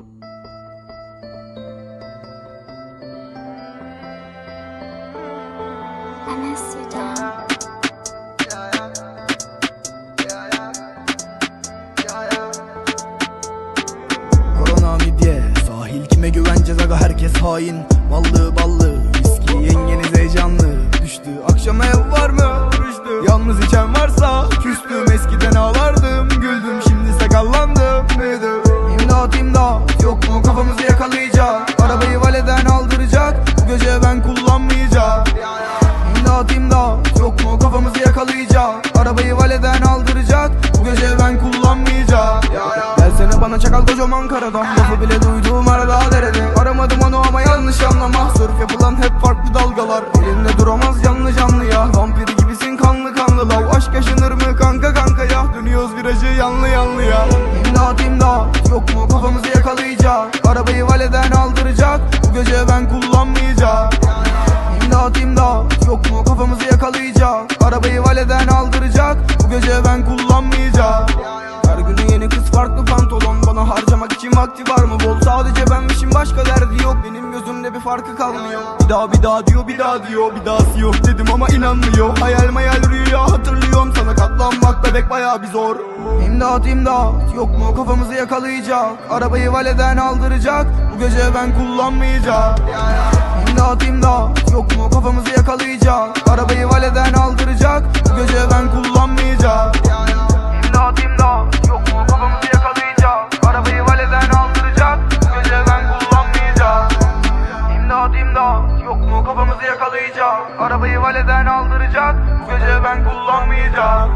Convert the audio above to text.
I miss you, Sahil kime güveneceğiz aga herkes hain. Ballı ballı Viski yengeniz heyecanlı. Düştü akşama ev var mı? İmdat Yok mu kafamızı yakalayacak? Arabayı valeden aldıracak. Bu gece ben kullanmayacağım. Gelsene bana çakal kocaman karadan Lafı bile duyduğum arada derede. Aramadım onu ama yanlış anlama. Sörf yapılan hep farklı dalgalar. Elinde duramaz canlı canlı ya. Vampir gibisin kanlı kanlı lav. Aşk yaşanır mı kanka kanka ya? Dönüyoruz virajı yanlı yanlı ya. İmdat imdat Yok mu kafamızı yakalayacak? Arabayı valeden aldıracak. Bu gece ben kullanmayacağım. İmdat imdat Yok mu kafamızı yakalayacak? Arabayı valeden aldıracak. Bu gece ben kullanmayacağım. Her günü yeni kız farklı pantolon. Bana harcamak için vakti var mı? Bol Sadece benmişim. Başka derdi yok. Benim gözümde bir farkı kalmıyor. Bir daha bir daha diyor bir daha diyor. Bir dahası yok dedim ama inanmıyor. Hayal mayal Sana katlanmak bebek baya bir zor. İmdat imdat Yok mu? Kafamızı yakalayacak. Arabayı valeden aldıracak. Bu gece ben kullanmayacağım. İmdat imdat Yok mu? Kafamızı yakalayacak. Arabayı valeden yakalayacak Arabayı valeden aldıracak. Bu gece ben kullanmayacağım